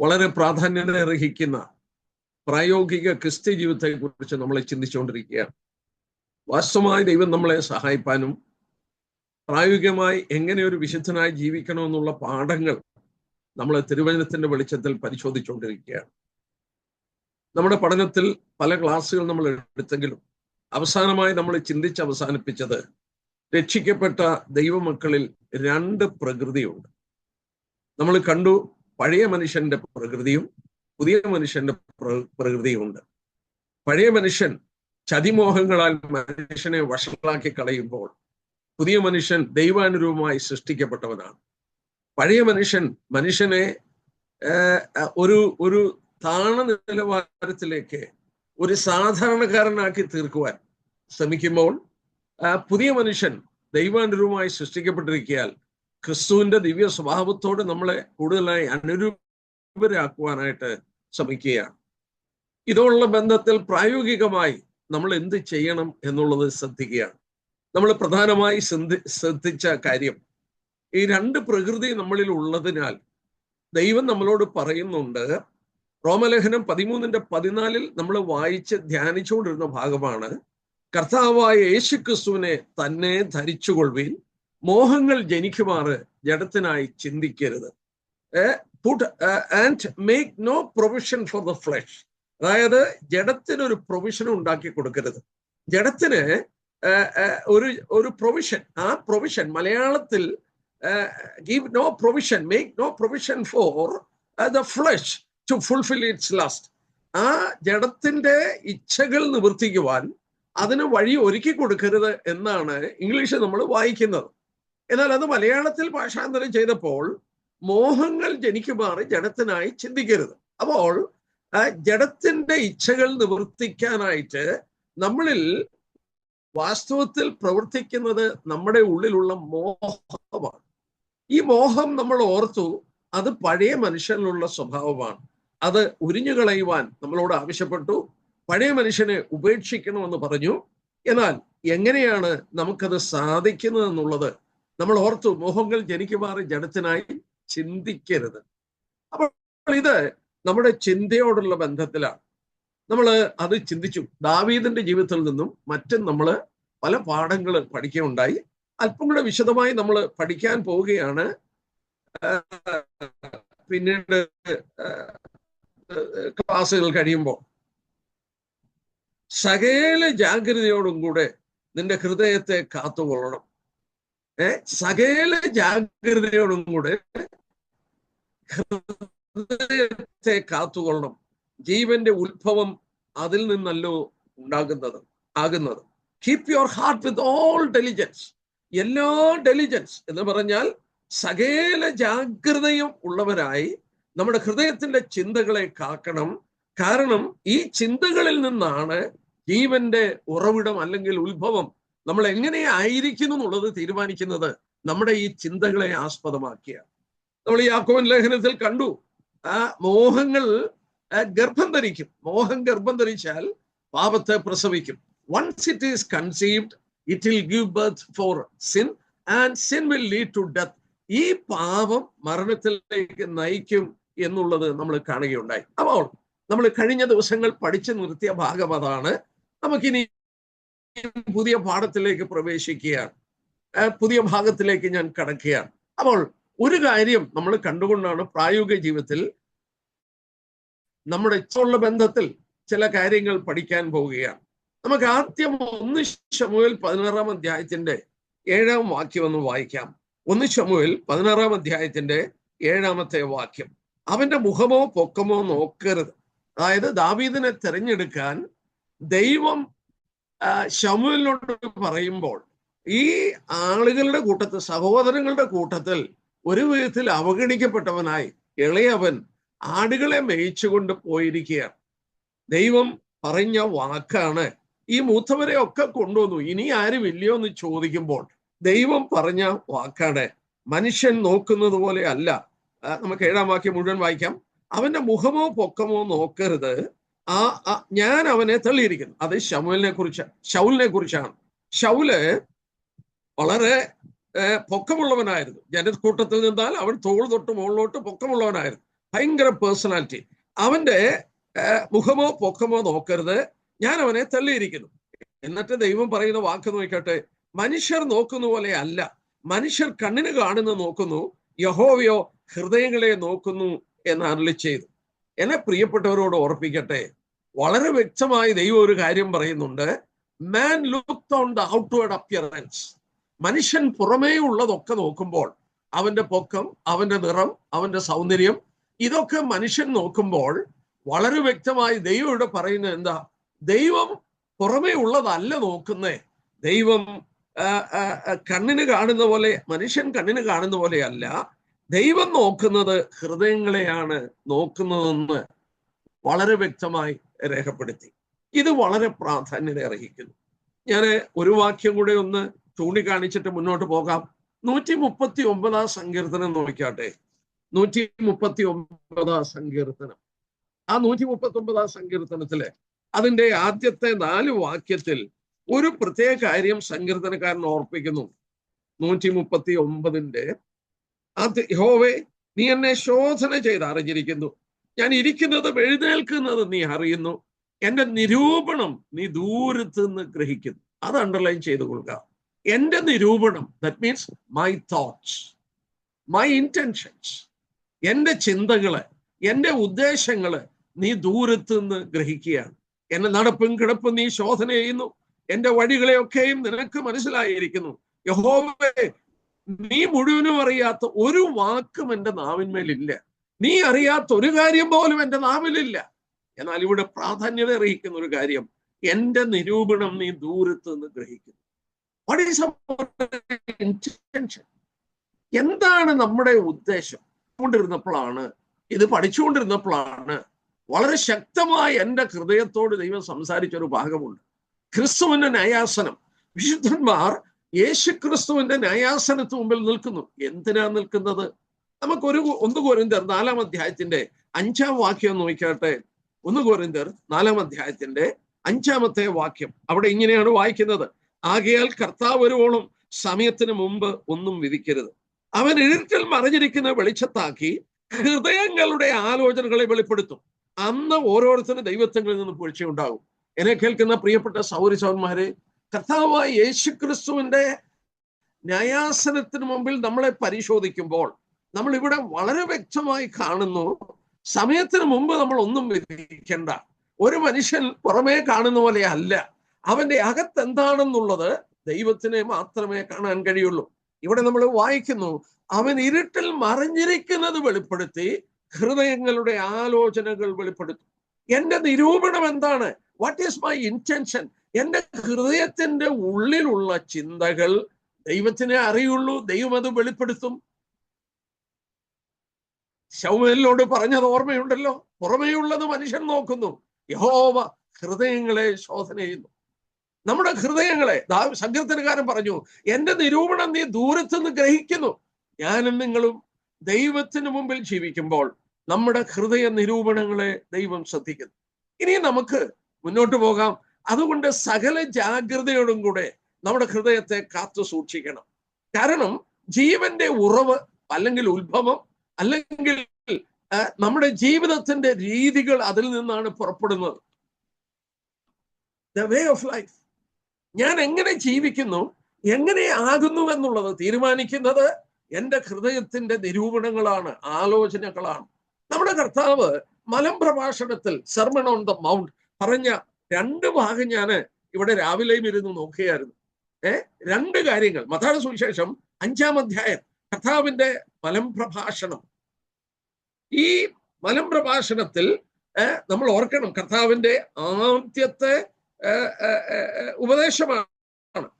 വളരെ പ്രാധാന്യത അർഹിക്കുന്ന പ്രായോഗിക ക്രിസ്ത്യ ജീവിതത്തെക്കുറിച്ച് നമ്മൾ ചിന്തിച്ചുകൊണ്ടിരിക്കുകയാണ്. വാസ്തവമായി ദൈവം നമ്മളെ സഹായിപ്പാനും പ്രായോഗികമായി എങ്ങനെ ഒരു വിശുദ്ധനായി ജീവിക്കണമെന്നുള്ള പാഠങ്ങൾ നമ്മൾ തിരുവചനത്തിന്റെ വെളിച്ചത്തിൽ പരിശോധിച്ചുകൊണ്ടിരിക്കുകയാണ്. നമ്മുടെ പഠനത്തിൽ പല ക്ലാസ്സുകൾ നമ്മൾ എടുത്തെങ്കിലും അവസാനമായി നമ്മൾ ചിന്തിച്ച് അവസാനിപ്പിച്ചത് രക്ഷിക്കപ്പെട്ട ദൈവമക്കളിൽ രണ്ട് പ്രകൃതിയുണ്ട്. നമ്മൾ കണ്ടു പഴയ മനുഷ്യന്റെ പ്രകൃതിയും പുതിയ മനുഷ്യന്റെ പ്രകൃതിയുമുണ്ട്. പഴയ മനുഷ്യൻ ചതിമോഹങ്ങളാൽ മനുഷ്യനെ വഷളാക്കി കളയുമ്പോൾ പുതിയ മനുഷ്യൻ ദൈവാനുരൂപമായി സൃഷ്ടിക്കപ്പെട്ടവനാണ്. പഴയ മനുഷ്യൻ മനുഷ്യനെ ഒരു ഒരു താണ നിലവാരത്തിലേക്ക് ഒരു സാധാരണക്കാരനാക്കി തീർക്കുവാൻ ശ്രമിക്കുമ്പോൾ പുതിയ മനുഷ്യൻ ദൈവാനുരൂപമായി സൃഷ്ടിക്കപ്പെട്ടിരിക്കിയാൽ ക്രിസ്തുവിന്റെ ദിവ്യ സ്വഭാവത്തോട് നമ്മളെ കൂടുതലായി അനുരൂപരാക്കുവാനായിട്ട് ശ്രമിക്കുകയാണ്. ഇതോടുള്ള ബന്ധത്തിൽ പ്രായോഗികമായി നമ്മൾ എന്ത് ചെയ്യണം എന്നുള്ളത് ശ്രദ്ധിക്കുകയാണ്. നമ്മൾ പ്രധാനമായി ശ്രദ്ധി ശ്രദ്ധിച്ച കാര്യം ഈ രണ്ട് പ്രകൃതി നമ്മളിൽ ഉള്ളതിനാൽ ദൈവം നമ്മളോട് പറയുന്നുണ്ട് റോമലേഖനം പതിമൂന്നിന്റെ പതിനാലിൽ നമ്മൾ വായിച്ച് ധ്യാനിച്ചുകൊണ്ടിരുന്ന ഭാഗമാണ് കർത്താവായ യേശു ക്രിസ്തുവിനെ തന്നെ ധരിച്ചുകൊള്ളുവീൻ മോഹങ്ങൾ ജനിക്കുമാറ് ജഡത്തിനായി ചിന്തിക്കരുത്. Put and make no provision for the flesh അതായത് ജഡത്തിന് ഒരു പ്രൊവിഷൻ ഉണ്ടാക്കി കൊടുക്കരുത്. ജഡത്തിന് ഒരു ഒരു പ്രൊവിഷൻ ആ പ്രൊവിഷൻ മലയാളത്തിൽ give no provision make no provision for the flesh to fulfil its lust ആ ജഡത്തിന്റെ ഇച്ഛകൾ നിവർത്തിക്കുവാൻ അതിന് വഴി ഒരുക്കി കൊടുക്കരുത് എന്നാണ് ഇംഗ്ലീഷ് നമ്മൾ വായിക്കുന്നത്. എന്നാൽ അത് മലയാളത്തിൽ ഭാഷാന്തരം ചെയ്തപ്പോൾ മോഹങ്ങൾ ജനിക്കുമാറ് ജഡത്തിനായി ചിന്തിക്കരുത്. അപ്പോൾ ജഡത്തിന്റെ ഇച്ഛകൾ നിവർത്തിക്കാനായിട്ട് നമ്മളിൽ വാസ്തവത്തിൽ പ്രവർത്തിക്കുന്നത് നമ്മുടെ ഉള്ളിലുള്ള മോഹമാണ്. ഈ മോഹം നമ്മൾ ഓർത്തു അത് പഴയ മനുഷ്യനിലുള്ള സ്വഭാവമാണ്. അത് ഉരിഞ്ഞു കളയുവാൻ നമ്മളോട് ആവശ്യപ്പെട്ടു. പഴയ മനുഷ്യനെ ഉപേക്ഷിക്കണമെന്ന് പറഞ്ഞു. എന്നാൽ എങ്ങനെയാണ് നമുക്കത് സാധിക്കുന്നത് എന്നുള്ളത് നമ്മൾ ഓർത്തു മോഹങ്ങൾ ജനിക്കുമാറി ജഡത്തിനായി ചിന്തിക്കരുത്. അപ്പോൾ ഇത് നമ്മുടെ ചിന്തയോടുള്ള ബന്ധത്തിലാണ്. നമ്മൾ അത് ചിന്തിച്ചു. ദാവീദിന്റെ ജീവിതത്തിൽ നിന്നും മറ്റും നമ്മൾ പല പാഠങ്ങൾ പഠിക്കുകയുണ്ടായി. അല്പം കൂടെ വിശദമായി നമ്മൾ പഠിക്കാൻ പോവുകയാണ്. പിന്നീട് ക്ലാസ്സുകൾ കഴിയുമ്പോൾ. സകല ജാഗ്രതയോടും കൂടെ നിന്റെ ഹൃദയത്തെ കാത്തുകൊള്ളണം. സകല ജാഗ്രതയോടും കൂടെ ഹൃദയത്തെ കാത്തുകൊള്ളണം. ജീവന്റെ ഉത്ഭവം അതിൽ നിന്നല്ലോ ഉണ്ടാകുന്നത് ആകുന്നത്. Keep your heart with all diligence എല്ലാ ഡെലിജൻസ് എന്ന് പറഞ്ഞാൽ സകല ജാഗ്രതയും ഉള്ളവരായി നമ്മുടെ ഹൃദയത്തിന്റെ ചിന്തകളെ കാക്കണം. കാരണം ഈ ചിന്തകളിൽ നിന്നാണ് ജീവന്റെ ഉറവിടം അല്ലെങ്കിൽ ഉത്ഭവം നമ്മൾ എങ്ങനെ എന്നുള്ളത് തീരുമാനിക്കുന്നത് നമ്മുടെ ഈ ചിന്തകളെ ആസ്പദമാക്കിയാണ് നമ്മൾ ഈ ആക്കോൻ ലേഖനത്തിൽ കണ്ടു. ആ മോഹങ്ങൾ ഗർഭം ധരിക്കും. മോഹം ഗർഭം ധരിച്ചാൽ പാപത്തെ പ്രസവിക്കും. Once it is conceived it will give birth for sin and sin will lead to death ഈ പാപം മരണത്തിലേക്ക് നയിക്കും എന്നുള്ളത് നമ്മൾ കാണുകയുണ്ടായി. അപ്പോൾ നമ്മൾ കഴിഞ്ഞ ദിവസങ്ങൾ പഠിച്ചു നിർത്തിയ ഭാഗം അതാണ്. നമുക്കിനി പുതിയ പാഠത്തിലേക്ക് പ്രവേശിക്കുകയാണ്. പുതിയ ഭാഗത്തിലേക്ക് ഞാൻ കടക്കുകയാണ്. അപ്പോൾ ഒരു കാര്യം നമ്മൾ കണ്ടുകൊണ്ടാണ് പ്രായോഗിക ജീവിതത്തിൽ നമ്മുടെ ഇച്ചുള്ള ബന്ധത്തിൽ ചില കാര്യങ്ങൾ പഠിക്കാൻ പോവുകയാണ്. നമുക്ക് ആദ്യം ഒന്ന് ശമുവിൽ പതിനാറാം അധ്യായത്തിന്റെ ഏഴാം വാക്യം ഒന്ന് വായിക്കാം. ഒന്ന് ശമുവിൽ പതിനാറാം അധ്യായത്തിന്റെ ഏഴാമത്തെ വാക്യം. അവന്റെ മുഖമോ പൊക്കമോ നോക്കരുത്. അതായത് ദാവീദിനെ തിരഞ്ഞെടുക്കാൻ ദൈവം ശമുവിനോട് പറയുമ്പോൾ ഈ ആളുകളുടെ കൂട്ടത്തിൽ സഹോദരങ്ങളുടെ കൂട്ടത്തിൽ ഒരു വിധത്തിൽ അവഗണിക്കപ്പെട്ടവനായി ഇളയവൻ ആടുകളെ മേയിച്ചുകൊണ്ട് പോയിരിക്കുകയാണ്. ദൈവം പറഞ്ഞ വാക്കാണ് ഈ മൂത്തവരെ ഒക്കെ കൊണ്ടുവന്നു. ഇനി ആരും ഇല്ലയോ എന്ന് ചോദിക്കുമ്പോൾ ദൈവം പറഞ്ഞ വാക്കാണ്. മനുഷ്യൻ നോക്കുന്നത് പോലെ അല്ല. നമുക്ക് ഏഴാം വാക്യം മുഴുവൻ വായിക്കാം. അവന്റെ മുഖമോ പൊക്കമോ നോക്കരുത്. ആ ഞാൻ അവനെ തള്ളിയിരിക്കുന്നു. അത് ഷമുലിനെ കുറിച്ച് ഷൗലിനെ കുറിച്ചാണ്. ഷൗൽ വളരെ പൊക്കമുള്ളവനായിരുന്നു. ജനക്കൂട്ടത്തിൽ നിന്നാൽ അവൻ തോൾ തൊട്ട് മുകളിലോട്ട് പൊക്കമുള്ളവനായിരുന്നു. ഭയങ്കര പേഴ്സണാലിറ്റി. അവന്റെ മുഖമോ പൊക്കമോ നോക്കരുത്. ഞാൻ അവനെ തള്ളിയിരിക്കുന്നു. എന്നിട്ട് ദൈവം പറയുന്ന വാക്ക് നോക്കട്ടെ. മനുഷ്യർ നോക്കുന്ന പോലെ അല്ല. മനുഷ്യർ കണ്ണിന് കാണുന്ന നോക്കുന്നു. യഹോവയോ ഹൃദയങ്ങളെ നോക്കുന്നു എന്ന് അരളി ചെയ്തു എന്നെ പ്രിയപ്പെട്ടവരോട് ഓർപ്പിക്കട്ടെ. വളരെ വ്യക്തമായി ദൈവം ഒരു കാര്യം പറയുന്നുണ്ട്. Man look on the outward appearance മനുഷ്യൻ പുറമേ ഉള്ളതൊക്കെ നോക്കുമ്പോൾ അവന്റെ പൊക്കം അവന്റെ നിറം അവന്റെ സൗന്ദര്യം ഇതൊക്കെ മനുഷ്യൻ നോക്കുമ്പോൾ വളരെ വ്യക്തമായി ദൈവം ഇവിടെ പറയുന്നത് എന്താ? ദൈവം പുറമേ ഉള്ളതല്ല നോക്കുന്നേ. ദൈവം കണ്ണിന് കാണുന്ന പോലെ മനുഷ്യൻ കണ്ണിന് കാണുന്ന പോലെയല്ല. ദൈവം നോക്കുന്നത് ഹൃദയങ്ങളെയാണ് നോക്കുന്നതെന്ന് വളരെ വ്യക്തമായി രേഖപ്പെടുത്തി. ഇത് വളരെ പ്രാധാന്യത അർഹിക്കുന്നു. ഞാൻ ഒരു വാക്യം കൂടെ ഒന്ന് ചൂണ്ടിക്കാണിച്ചിട്ട് മുന്നോട്ട് പോകാം. നൂറ്റി മുപ്പത്തി ഒമ്പതാം സങ്കീർത്തനം നോക്കിയാട്ടെ നൂറ്റി മുപ്പത്തി ഒമ്പതാം സങ്കീർത്തനം. ആ നൂറ്റി മുപ്പത്തി ഒമ്പതാം സങ്കീർത്തനത്തിൽ അതിന്റെ ആദ്യത്തെ നാല് വാക്യത്തിൽ ഒരു പ്രത്യേക കാര്യം സങ്കീർത്തനക്കാരൻ ഓർപ്പിക്കുന്നു. നൂറ്റി മുപ്പത്തി ഒമ്പതിന്റെ അത് യഹോവേ നീ എന്നെ ശോധന ചെയ്ത് അറിഞ്ഞിരിക്കുന്നു. ഞാൻ ഇരിക്കുന്നതും എഴുന്നേൽക്കുന്നത് നീ അറിയുന്നു. എന്റെ നിരൂപണം നീ ദൂരത്ത് നിന്ന് ഗ്രഹിക്കുന്നു. അത് അണ്ടർലൈൻ ചെയ്ത് കൊടുക്കുക എന്റെ നിരൂപണം that means my thoughts my intentions എന്റെ ചിന്തകൾ എന്റെ ഉദ്ദേശങ്ങൾ നീ ദൂരത്ത് നിന്ന് ഗ്രഹിക്കുകയാണ്. എന്നെ നടപ്പും കിടപ്പും നീ ശോധന ചെയ്യുന്നു. എന്റെ വഴികളെയൊക്കെയും നിനക്ക് മനസ്സിലായിരിക്കുന്നു. യഹോവേ നീ മുഴുവനും അറിയാത്ത ഒരു വാക്കും എന്റെ നാവിന്മേലില്ല. നീ അറിയാത്ത ഒരു കാര്യം പോലും എന്റെ നാവിലില്ല. എന്നാൽ ഇവിടെ പ്രാധാന്യത അറിയിക്കുന്ന ഒരു കാര്യം എന്റെ നിരൂപണം നീ ദൂരത്ത് നിന്ന് ഗ്രഹിക്കുന്നു. വാട്ട് ഈസ് എന്താണ് നമ്മുടെ ഉദ്ദേശം? കൊണ്ടിരുന്നപ്പോഴാണ് ഇത് പഠിച്ചുകൊണ്ടിരുന്നപ്പോഴാണ് വളരെ ശക്തമായി എന്റെ ഹൃദയത്തോട് ദൈവം സംസാരിച്ച ഒരു ഭാഗമുണ്ട്. ക്രിസ്തുവിന്റെ ന്യായാസനം. വിശുദ്ധന്മാർ യേശു ക്രിസ്തുവിന്റെ ന്യായാസനത്തിന് മുമ്പിൽ നിൽക്കുന്നു. എന്തിനാ നിൽക്കുന്നത്? നമുക്കൊരു ഒന്ന് കോരിന്തർ നാലാം അധ്യായത്തിന്റെ അഞ്ചാം വാക്യം നോക്കിയാട്ടെ ഒന്ന് കോരിന്തർ നാലാം അധ്യായത്തിന്റെ അഞ്ചാമത്തെ വാക്യം. അവിടെ ഇങ്ങനെയാണ് വായിക്കുന്നത്. ആകയാൽ കർത്താവ് ഒരുവോളം സമയത്തിന് മുമ്പ് ഒന്നും വിധിക്കരുത്. അവൻ ഇരുട്ടിൽ മറിഞ്ഞിരിക്കുന്ന വെളിച്ചത്താക്കി ഹൃദയങ്ങളുടെ ആലോചനകളെ വെളിപ്പെടുത്തും. അന്ന് ഓരോരുത്തരും ദൈവത്വങ്ങളിൽ നിന്ന് പൊഴിച്ചുണ്ടാകും എന്നെ കേൾക്കുന്ന പ്രിയപ്പെട്ട സൗരി സൗന്മാരെ കർത്താവായ യേശു ക്രിസ്തുവിന്റെ ന്യായാസനത്തിന് മുമ്പിൽ നമ്മളെ പരിശോധിക്കുമ്പോൾ നമ്മൾ ഇവിടെ വളരെ വ്യക്തമായി കാണുന്നു സമയത്തിന് മുമ്പ് നമ്മൾ ഒന്നും വിധിക്കേണ്ട. ഒരു മനുഷ്യൻ പുറമേ കാണുന്ന പോലെ അല്ല. അവന്റെ അകത്ത് എന്താണെന്നുള്ളത് ദൈവത്തിനെ മാത്രമേ കാണാൻ കഴിയുള്ളൂ. ഇവിടെ നമ്മൾ വായിക്കുന്നു അവൻ ഇരുട്ടിൽ മറിഞ്ഞിരിക്കുന്നത് വെളിപ്പെടുത്തി ഹൃദയങ്ങളുടെ ആലോചനകൾ വെളിപ്പെടുത്തും. എന്റെ നിരൂപണം എന്താണ്? വാട്ട് ഈസ് മൈ ഇന്റൻഷൻ എന്റെ ഹൃദയത്തിന്റെ ഉള്ളിലുള്ള ചിന്തകൾ ദൈവത്തിനെ അറിയുള്ളൂ ദൈവം അത് വെളിപ്പെടുത്തും. ശൗമലിനോട് പറഞ്ഞത് ഓർമ്മയുണ്ടല്ലോ? പുറമേയുള്ളത് മനുഷ്യൻ നോക്കുന്നു. യഹോവ ഹൃദയങ്ങളെ ശോധന ചെയ്യുന്നു. നമ്മുടെ ഹൃദയങ്ങളെ സങ്കീർത്തനകാരൻ പറഞ്ഞു എന്റെ നിരൂപണം നീ ദൂരത്തുനിന്ന് ഗ്രഹിക്കുന്നു. ഞാനും നിങ്ങളും ദൈവത്തിന് മുമ്പിൽ ജീവിക്കുമ്പോൾ നമ്മുടെ ഹൃദയ നിരൂപണങ്ങളെ ദൈവം ശ്രദ്ധിക്കുന്നു. ഇനി നമുക്ക് മുന്നോട്ട് പോകാം. അതുകൊണ്ട് സകല ജാഗ്രതയോടും കൂടെ നമ്മുടെ ഹൃദയത്തെ കാത്തു സൂക്ഷിക്കണം. കാരണം ജീവന്റെ ഉറവ് അല്ലെങ്കിൽ ഉത്ഭവം അല്ലെങ്കിൽ നമ്മുടെ ജീവിതത്തിന്റെ രീതികൾ അതിൽ നിന്നാണ് പുറപ്പെടുന്നത്. ദ വേ ഓഫ് ലൈഫ് ഞാൻ എങ്ങനെ ജീവിക്കുന്നു എങ്ങനെ ആകുന്നു എന്നുള്ളത് തീരുമാനിക്കുന്നത് എന്റെ ഹൃദയത്തിന്റെ നിരൂപണങ്ങളാണ് ആലോചനകളാണ്. നമ്മുടെ കർത്താവ് മലം പ്രഭാഷണത്തിൽ സെർമൺ ഓൺ ദ മൗണ്ട് പറഞ്ഞ രണ്ട് ഭാഗം ഞാൻ ഇവിടെ രാവിലെയും ഇരുന്ന് നോക്കുകയായിരുന്നു. ഏ? രണ്ട് കാര്യങ്ങൾ. മഥാന സുവിശേഷം അഞ്ചാം അധ്യായം. കർത്താവിന്റെ മലം പ്രഭാഷണം ഈ മലം പ്രഭാഷണത്തിൽ നമ്മൾ ഓർക്കണം കർത്താവിന്റെ ആദ്യത്തെ ഉപദേശമാണ്.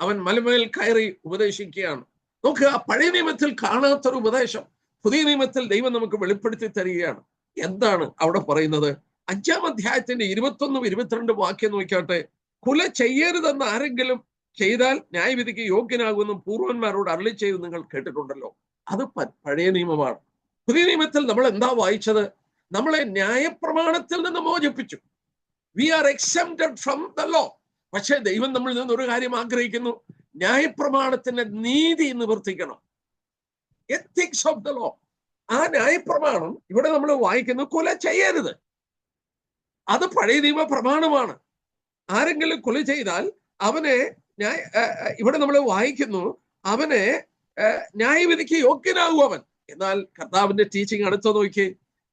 അവൻ മലമേൽ കയറി ഉപദേശിക്കുകയാണ്. നോക്കുക പഴയ നിയമത്തിൽ കാണാത്തൊരു ഉപദേശം പുതിയ നിയമത്തിൽ ദൈവം നമുക്ക് വെളിപ്പെടുത്തി തരികയാണ്. എന്താണ് അവിടെ പറയുന്നത്? അഞ്ചാം അധ്യായത്തിന്റെ ഇരുപത്തൊന്നും ഇരുപത്തിരണ്ട് വാക്യം നോക്കിയാട്ടെ കുല ചെയ്യരുതെന്ന് ആരെങ്കിലും ചെയ്താൽ ന്യായവിധിക്ക് യോഗ്യനാകുമെന്നും പൂർവന്മാരോട് അരളി ചെയ്ത് നിങ്ങൾ കേട്ടിട്ടുണ്ടല്ലോ. അത് പഴയ നിയമമാണ്. പുതിയ നിയമത്തിൽ നമ്മൾ എന്താ വായിച്ചത്? നമ്മളെ ന്യായപ്രമാണത്തിൽ നിന്ന് മോചിപ്പിച്ചു. We are excepted from the law പക്ഷേ ദൈവം നമ്മളിൽ നിന്ന് ഒരു കാര്യം ആഗ്രഹിക്കുന്നു. ന്യായപ്രമാണത്തിന്റെ നീതി നിവർത്തിക്കണം. എത്തിക്സ് ഓഫ് ദ ലോ ആ ന്യായപ്രമാണം ഇവിടെ നമ്മൾ വായിക്കുന്നു കൊല ചെയ്യരുത്. അത് പഴയ നിയമ പ്രമാണമാണ് ആരെങ്കിലും കൊല ചെയ്താൽ അവനെ ന്യായ ഇവിടെ നമ്മൾ വായിക്കുന്നു അവനെ ന്യായവിധിക്ക് യോഗ്യനാകും അവൻ. എന്നാൽ കർത്താവിന്റെ ടീച്ചിങ് അടുത്ത നോക്കിയേ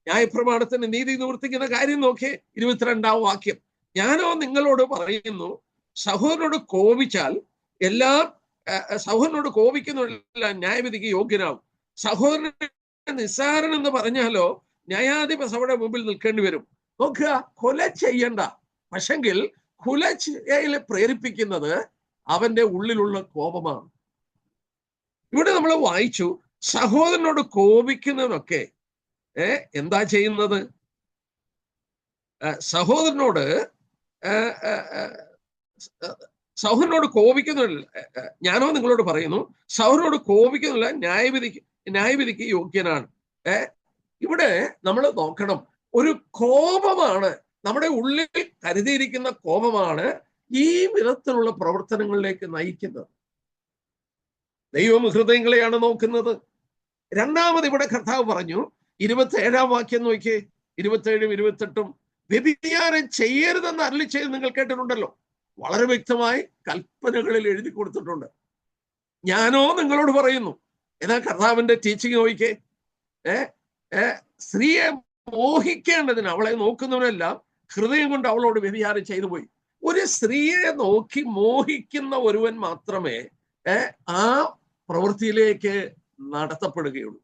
ന്യായപ്രമാണത്തിന് നീതി നിവർത്തിക്കുന്ന കാര്യം നോക്കിയേ ഇരുപത്തിരണ്ടാം വാക്യം. ഞാനോ നിങ്ങളോട് പറയുന്നു സഹോദരനോട് കോപിച്ചാൽ എല്ലാം സഹോദരനോട് കോപിക്കുന്നവരെല്ലാം ന്യായവിധിക്ക് യോഗ്യനാവും സഹോദരനെ നിസ്സാരൻ എന്ന് പറഞ്ഞാലോ ന്യായാധിപ സഭയുടെ മുമ്പിൽ നിൽക്കേണ്ടി വരും. നോക്കുക കൊല ചെയ്യണ്ട. പക്ഷെങ്കിൽ കുല ചെയ്യൽ പ്രേരിപ്പിക്കുന്നത് അവന്റെ ഉള്ളിലുള്ള കോപമാണ്. ഇവിടെ നമ്മൾ വായിച്ചു സഹോദരനോട് കോപിക്കുന്നതൊക്കെ ഏ എന്താ ചെയ്യുന്നത്? സഹോദരനോട് സഹോദരനോട് കോപിക്കുന്നില്ല ഞാനോ നിങ്ങളോട് പറയുന്നു സഹോദരനോട് കോപിക്കുന്നില്ല ന്യായവിധിക്ക് ന്യായവിധിക്ക് യോഗ്യനാണ്. ഏ? ഇവിടെ നമ്മൾ നോക്കണം. ഒരു കോപമാണ് നമ്മുടെ ഉള്ളിൽ കരുതിയിരിക്കുന്ന കോപമാണ് ഈ വിധത്തിലുള്ള പ്രവർത്തനങ്ങളിലേക്ക് നയിക്കുന്നത്. ദൈവം ഹൃദയങ്ങളെയാണ് നോക്കുന്നത്. രണ്ടാമത് ഇവിടെ കർത്താവ് പറഞ്ഞു ഇരുപത്തി ഏഴാം വാക്യം നോക്കിയേ. ഇരുപത്തേഴും ഇരുപത്തെട്ടും വ്യതിയാനം ചെയ്യരുതെന്ന് അരളി ചെയ്ത് നിങ്ങൾ കേട്ടിട്ടുണ്ടല്ലോ. വളരെ വ്യക്തമായി കൽപ്പനകളിൽ എഴുതി കൊടുത്തിട്ടുണ്ട്. ഞാനോ നിങ്ങളോട് പറയുന്നു എന്നാ കർത്താവിന്റെ ടീച്ചിങ് നോക്കിക്കേ. ഏ ഏ സ്ത്രീയെ മോഹിക്കേണ്ടതിന് അവളെ നോക്കുന്നവനെല്ലാം ഹൃദയം കൊണ്ട് അവളോട് വ്യഭിചാരം ചെയ്തു പോയി. ഒരു സ്ത്രീയെ നോക്കി മോഹിക്കുന്ന ഒരുവൻ മാത്രമേ ആ പ്രവൃത്തിയിലേക്ക് നടത്തപ്പെടുകയുള്ളൂ.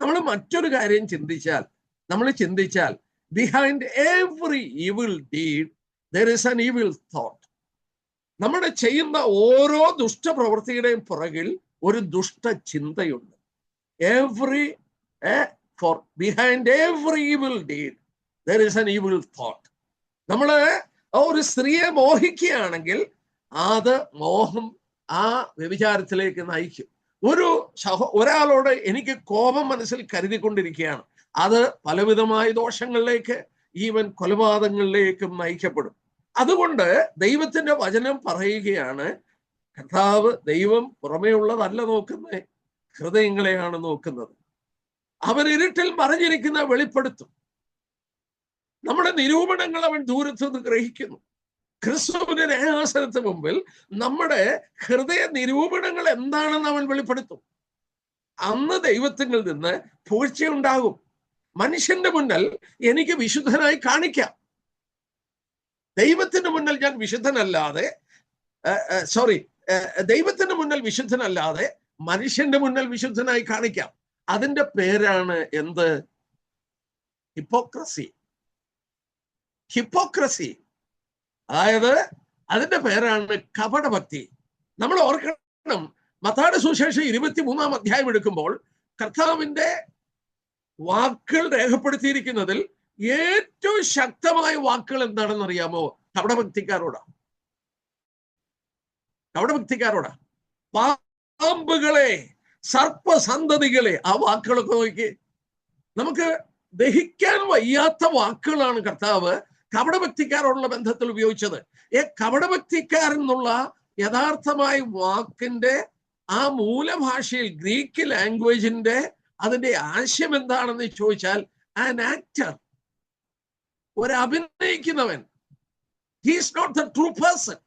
നമ്മൾ മറ്റൊരു കാര്യം ചിന്തിച്ചാൽ നമ്മൾ ചിന്തിച്ചാൽ behind every evil deed there is an evil thought നമ്മുടെ ചെയ്യുന്ന ഓരോ ദുഷ്ടപ്രവൃത്തിയുടെയും പുറകിൽ ഒരു ദുഷ്ട ചിന്തയുണ്ട്. Every for behind every evil deed there is an evil thought നമ്മൾ ആ ഒരു സ്ത്രീയെ മോഹിക്കുകയാണെങ്കിൽ അത് മോഹം ആ വ്യഭിചാരത്തിലേക്ക് നയിക്കും. ഒരു സഹോ ഒരാളോട് എനിക്ക് കോപം മനസ്സിൽ കരുതിക്കൊണ്ടിരിക്കുകയാണ്. അത് പലവിധമായ ദോഷങ്ങളിലേക്ക് ഈവൻ കൊലപാതകങ്ങളിലേക്കും നയിക്കപ്പെടും. അതുകൊണ്ട് ദൈവത്തിന്റെ വചനം പറയുകയാണ് കർത്താവ് ദൈവം പുറമേ ഉള്ളതല്ല നോക്കുന്നത് ഹൃദയങ്ങളെയാണ് നോക്കുന്നത്. അവൻ ഇരുട്ടിൽ മറിഞ്ഞിരിക്കുന്ന വെളിപ്പെടുത്തും. നമ്മുടെ നിരൂപണങ്ങൾ അവൻ ദൂരത്തു നിന്ന് ഗ്രഹിക്കുന്നു. ക്രിസ്തുവിന്റെ രേഖാസനത്തിന് മുമ്പിൽ നമ്മുടെ ഹൃദയ നിരൂപണങ്ങൾ എന്താണെന്ന് അവൻ വെളിപ്പെടുത്തും. അന്ന് ദൈവത്തിൽ നിന്ന് പൂഴ്ചയുണ്ടാകും. മനുഷ്യന്റെ മുന്നിൽ എനിക്ക് വിശുദ്ധനായി കാണിക്കാം. ദൈവത്തിന്റെ മുന്നിൽ ഞാൻ വിശുദ്ധനല്ലാതെ സോറി ദൈവത്തിന്റെ മുന്നിൽ വിശുദ്ധനല്ലാതെ മനുഷ്യന്റെ മുന്നിൽ വിശുദ്ധനായി കാണിക്കാം. അതിന്റെ പേരാണ് എന്ത്? ഹിപ്പോക്രസി ഹിപ്പോക്രസി അതായത് അതിന്റെ പേരാണ് കപടഭക്തി. നമ്മൾ ഓർക്കണം മത്താട് സുശേഷം ഇരുപത്തിമൂന്നാം അധ്യായം എടുക്കുമ്പോൾ കർത്താവിന്റെ വാക്കുകൾ രേഖപ്പെടുത്തിയിരിക്കുന്നതിൽ ഏറ്റവും ശക്തമായ വാക്കുകൾ എന്താണെന്ന് അറിയാമോ കപടഭക്തിക്കാരോടാ ഭക്തിക്കാരോടാ പാമ്പുകളെ സർപ്പസന്തതികളെ ആ വാക്കുകളൊക്കെ നോക്കി. നമുക്ക് ദഹിക്കാൻ വയ്യാത്ത വാക്കുകളാണ് കർത്താവ് കപടഭക്തിക്കാരോടുള്ള ബന്ധത്തിൽ ഉപയോഗിച്ചത്. ഏ കപടഭക്തിക്കാരൻ എന്നുള്ള യഥാർത്ഥമായ വാക്കിന്റെ ആ മൂലഭാഷയിൽ ഗ്രീക്ക് ലാംഗ്വേജിന്റെ അതിന്റെ ആശയം എന്താണെന്ന് ചോദിച്ചാൽ ആൻ ആക്ടർ ഒരു അഭിനയിക്കുന്നവൻ he's not the true person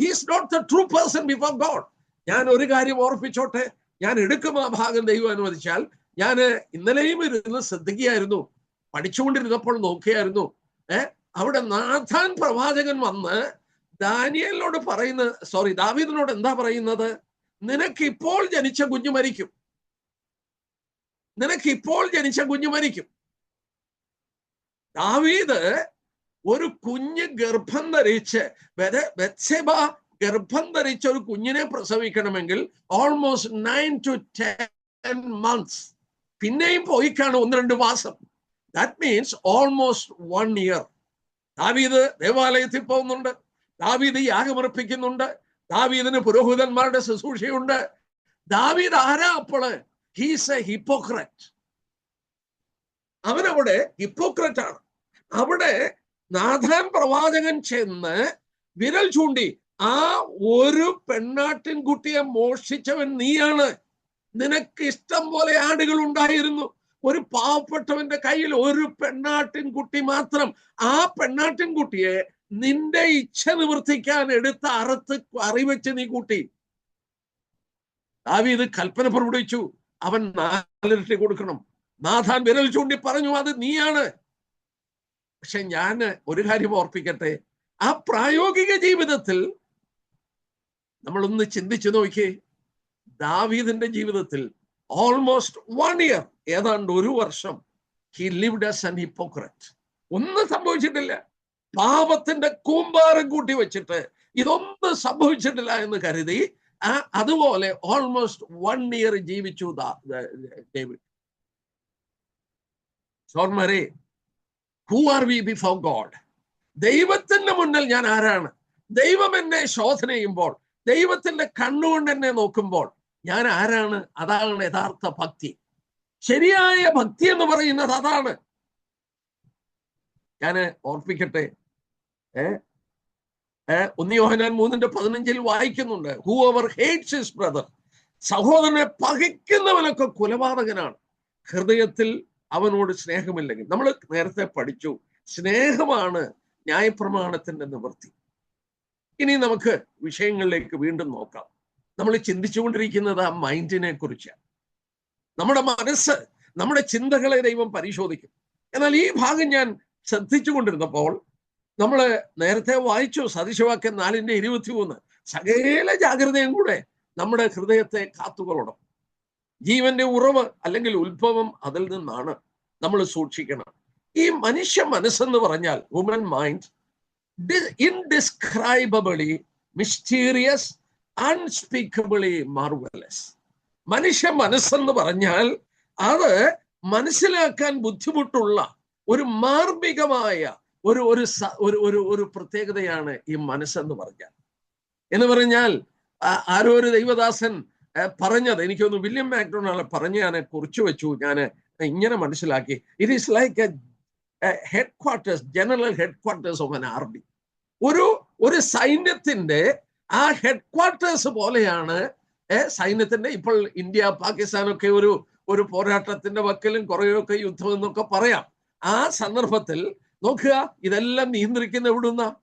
he's not the true person before God ഞാൻ ഒരു കാര്യം ഓർപ്പിച്ചോട്ടെ? ഞാൻ എടുക്കും ആ ഭാഗം ദൈവം അനുവദിച്ചാൽ. ഞാൻ ഇന്നലെയും ഇരുന്ന് ശ്രദ്ധിക്കുകയായിരുന്നു. പഠിച്ചുകൊണ്ടിരുന്നപ്പോൾ നോക്കിയായിരുന്നു ഏഹ് അവിടെ നാഥാൻ പ്രവാചകൻ വന്ന് ദാനിയലിനോട് പറയുന്ന സോറി ദാവീദിനോട് എന്താ പറയുന്നത്? നിനക്ക് ഇപ്പോൾ ജനിച്ച കുഞ്ഞു മരിക്കും. നിനക്ക് ഇപ്പോൾ ജനിച്ച കുഞ്ഞു മരിക്കും. ദാവീദ് ഒരു കുഞ്ഞ് ഗർഭം ധരിച്ച് ബെത്സെബ ഗർഭം ധരിച്ച ഒരു കുഞ്ഞിനെ പ്രസവിക്കണമെങ്കിൽ almost nine to ten months പിന്നെയും പോയി കാണും ഒന്ന് രണ്ട് മാസം. That means almost one year ദാവീദ് ദേവാലയത്തിൽ പോകുന്നുണ്ട്. ദാവീദ് യാഗമർപ്പിക്കുന്നുണ്ട് ദാവീദിന് പുരോഹിതന്മാരുടെ ശുശ്രൂഷയുണ്ട്. ദാവീദ് ആരാ അപ്പോൾ ഹീസ് എ ഹിപ്പോക്രറ്റ് അവനവിടെ ഹിപ്പോക്രറ്റ് ആണ്. അവിടെ നാഥാൻ പ്രവാചകൻ ചെന്ന് വിരൽ ചൂണ്ടി ആ ഒരു പെണ്ണാട്ടിൻ കുട്ടിയെ മോഷ്ടിച്ചവൻ നീയാണ്. നിനക്ക് ഇഷ്ടം പോലെ ആടുകൾ ഉണ്ടായിരുന്നു. ഒരു പാവപ്പെട്ടവന്റെ കയ്യിൽ ഒരു പെണ്ണാട്ടിൻ കുട്ടി മാത്രം. ആ പെണ്ണാട്ടിൻ കുട്ടിയെ നിന്റെ ഇച്ഛ നിവർത്തിക്കാൻ എടുത്ത് അറുത്ത് അറിവെച്ച് നീ കൂട്ടി. ഇത് കൽപ്പന പുറപ്പെടുവിച്ചു. അവൻ നാലിരട്ടി കൊടുക്കണം. നാഥാൻ വിരൽ ചൂണ്ടി പറഞ്ഞു അത് നീയാണ്. പക്ഷെ ഞാൻ ഒരു കാര്യം ഓർപ്പിക്കട്ടെ? ആ പ്രായോഗിക ജീവിതത്തിൽ നമ്മളൊന്ന് ചിന്തിച്ചു നോക്കിയേ. ദാവീദിന്റെ ജീവിതത്തിൽ ഓൾമോസ്റ്റ് വൺ ഇയർ ഏതാണ്ട് ഒരു വർഷം he lived as an hypocrite ഒന്നും സംഭവിച്ചിട്ടില്ല. പാപത്തിന്റെ കൂമ്പാരം കൂട്ടി വെച്ചിട്ട് ഇതൊന്നും സംഭവിച്ചിട്ടില്ല എന്ന് കരുതി ആ അതുപോലെ ഓൾമോസ്റ്റ് വൺ ഇയർ ജീവിച്ചു David. സോർമരെ who are we before God ദൈവത്തിന്റെ മുന്നിൽ ഞാൻ ആരാണ്? ദൈവം എന്നെ ശോധന ചെയ്യുമ്പോൾ ദൈവത്തിന്റെ കണ്ണുകൊണ്ട് എന്നെ നോക്കുമ്പോൾ ഞാൻ ആരാണ്? അതാണ് യഥാർത്ഥ ഭക്തി. ശരിയായ ഭക്തി എന്ന് പറയുന്നത് അതാണ്. ഞാൻ ഓർപ്പിക്കട്ടെ. ഏ? ഏ? ഒന്ന് യോഹനാൻ മൂന്നിന്റെ പതിനഞ്ചിൽ വായിക്കുന്നുണ്ട്. Whoever hates his brother സഹോദരനെ പകയ്ക്കുന്നവനൊക്കെ കൊലപാതകനാണ്. ഹൃദയത്തിൽ അവനോട് സ്നേഹമില്ലെങ്കിൽ. നമ്മൾ നേരത്തെ പഠിച്ചു. സ്നേഹമാണ് ന്യായപ്രമാണത്തിന്റെ നിവൃത്തി. ഇനി നമുക്ക് വിഷയങ്ങളിലേക്ക് വീണ്ടും നോക്കാം. നമ്മൾ ചിന്തിച്ചുകൊണ്ടിരിക്കുന്നത് ആ മൈൻഡിനെ കുറിച്ചാണ്. നമ്മുടെ മനസ്സ് നമ്മുടെ ചിന്തകളെ ദൈവം പരിശോധിക്കും. എന്നാൽ ഈ ഭാഗം ഞാൻ ശ്രദ്ധിച്ചുകൊണ്ടിരുന്നപ്പോൾ നമ്മൾ നേരത്തെ വായിച്ചു സദൃശവാക്യം നാലിന്റെ ഇരുപത്തിമൂന്ന്. സകല ജാഗ്രതയും കൂടെ നമ്മുടെ ഹൃദയത്തെ കാത്തുകൊള്ളണം. ജീവന്റെ ഉറവ് അല്ലെങ്കിൽ ഉത്ഭവം അതിൽ നിന്നാണ് നമ്മൾ സൂക്ഷിക്കണം. ഈ മനുഷ്യ മനസ്സെന്ന് പറഞ്ഞാൽ human mind indescribably mysterious unspeakably marvellous മനുഷ്യ മനസ്സെന്ന് പറഞ്ഞാൽ അത് മനസ്സിലാക്കാൻ ബുദ്ധിമുട്ടുള്ള ഒരു മാർമികമായ ഒരു ഒരു ഒരു ഒരു പ്രത്യേകതയാണ് ഈ മനസ്സെന്ന് പറഞ്ഞാൽ. എന്ന് പറഞ്ഞാൽ ആരോ ഒരു ദൈവദാസൻ പറഞ്ഞത്. എനിക്കൊന്ന് വില്യം മാക്ഡൊണാൾഡ് പറഞ്ഞ് ഞാൻ കുറിച്ചു വെച്ചു. ഞാൻ ഇങ്ങനെ മനസ്സിലാക്കി. It is like a headquarters general headquarters of an army ഒരു ഒരു സൈന്യത്തിന്റെ ആ ഹെഡ് ക്വാർട്ടേഴ്സ് പോലെയാണ് സൈന്യത്തിന്റെ ഇപ്പോൾ ഇന്ത്യ പാകിസ്ഥാനൊക്കെ ഒരു ഒരു പോരാട്ടത്തിന്റെ വക്കലും കുറേയൊക്കെ യുദ്ധം എന്നൊക്കെ പറയാം. ആ സന്ദർഭത്തിൽ നോക്കുക ഇതെല്ലാം നിയന്ത്രിക്കുന്ന എവിടുന്ന?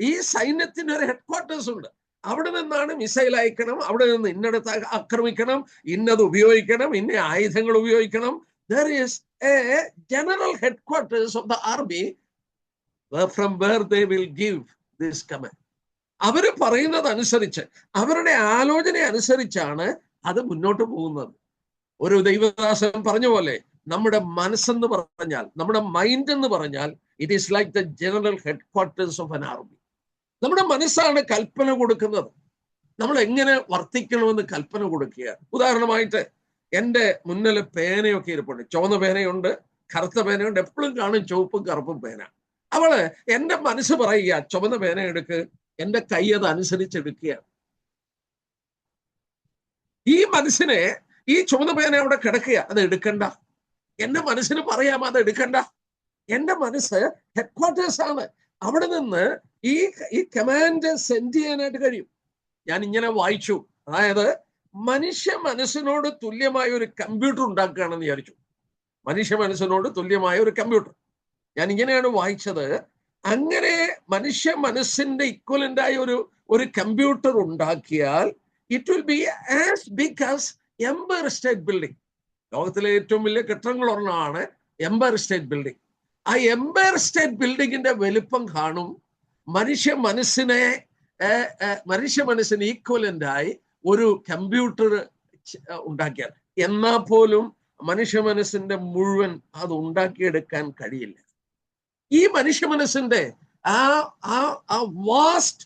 ഈ സൈന്യത്തിന്റെ ഒരു ഹെഡ് ക്വാർട്ടേഴ്സ് ഉണ്ട്. അവിടെ നിന്നാണ് മിസൈൽ അയക്കണം അവിടെ നിന്ന് ഇന്നടത്ത് ആക്രമിക്കണം ഇന്നത് ഉപയോഗിക്കണം ഇന്ന ആയുധങ്ങൾ ഉപയോഗിക്കണം. There is a general headquarters of the army from where they will give this command അവർ പറയുന്നത് അനുസരിച്ച് അവരുടെ ആലോചന അനുസരിച്ചാണ് അത് മുന്നോട്ട് പോകുന്നത്. ഒരു ദൈവദാസൻ പറഞ്ഞ പോലെ നമ്മുടെ മനസ്സെന്ന് പറഞ്ഞാൽ നമ്മുടെ മൈൻഡ് എന്ന് പറഞ്ഞാൽ it is like the general headquarters of an army നമ്മുടെ മനസ്സാണ് കൽപ്പന കൊടുക്കുന്നത്. നമ്മൾ എങ്ങനെ വർത്തിക്കണമെന്ന് കൽപ്പന കൊടുക്കുക ഉദാഹരണമായിട്ട് എന്റെ മുന്നിൽ പേനയൊക്കെ ഇരിപ്പുണ്ട്. ചുവന്ന പേനയുണ്ട് കറുത്ത പേനയുണ്ട്. എപ്പോഴും കാണും ചുവപ്പും കറുപ്പും പേന. അവൾ എന്റെ മനസ്സ് പറയുക ചുവന്ന പേന എടുക്ക്. എന്റെ കൈ അത് അനുസരിച്ചെടുക്കുക ഈ മനസ്സിനെ ഈ ചുവന്ന പേന അവിടെ കിടക്കുക. അത് എടുക്കണ്ട. എന്റെ മനസ്സിന് പറയാം അത് എടുക്കണ്ട? എന്റെ മനസ്സ് ഹെഡ്ക്വാർട്ടേഴ്സ് ആണ്. അവിടെ നിന്ന് ഈ ഈ കമാൻഡ് സെൻഡ് ചെയ്യാനായിട്ട് കഴിയും. ഞാൻ ഇങ്ങനെ വായിച്ചു. അതായത് മനുഷ്യ മനസ്സിനോട് തുല്യമായ ഒരു കമ്പ്യൂട്ടർ ഉണ്ടാക്കുകയാണെന്ന് വിചാരിച്ചു. മനുഷ്യ മനസ്സിനോട് തുല്യമായ ഒരു കമ്പ്യൂട്ടർ ഞാൻ ഇങ്ങനെയാണ് വായിച്ചത്. അങ്ങനെ മനുഷ്യ മനസ്സിന്റെ ഇക്വലന്റ് ആയ ഒരു ഒരു കമ്പ്യൂട്ടർ ഉണ്ടാക്കിയാൽ it will be as big as Empire State Building ലോകത്തിലെ ഏറ്റവും വലിയ കെട്ടിടങ്ങളൊന്നാണ് എംപയർ സ്റ്റേറ്റ് ബിൽഡിംഗ് ആ എംപയർ സ്റ്റേറ്റ് ബിൽഡിങ്ങിന്റെ വലിപ്പം കാണും. മനുഷ്യ മനസ്സിനെ മനുഷ്യ മനസ്സിന് ഈക്വലന്റ് ആയി ഒരു കമ്പ്യൂട്ടർ ഉണ്ടാക്കിയാൽ എന്നാൽ പോലും മനുഷ്യ മനസ്സിന്റെ മുഴുവൻ അത് ഉണ്ടാക്കിയെടുക്കാൻ കഴിയില്ല. ഈ മനുഷ്യ മനസ്സിന്റെ ആ ആ ആ വാസ്റ്റ്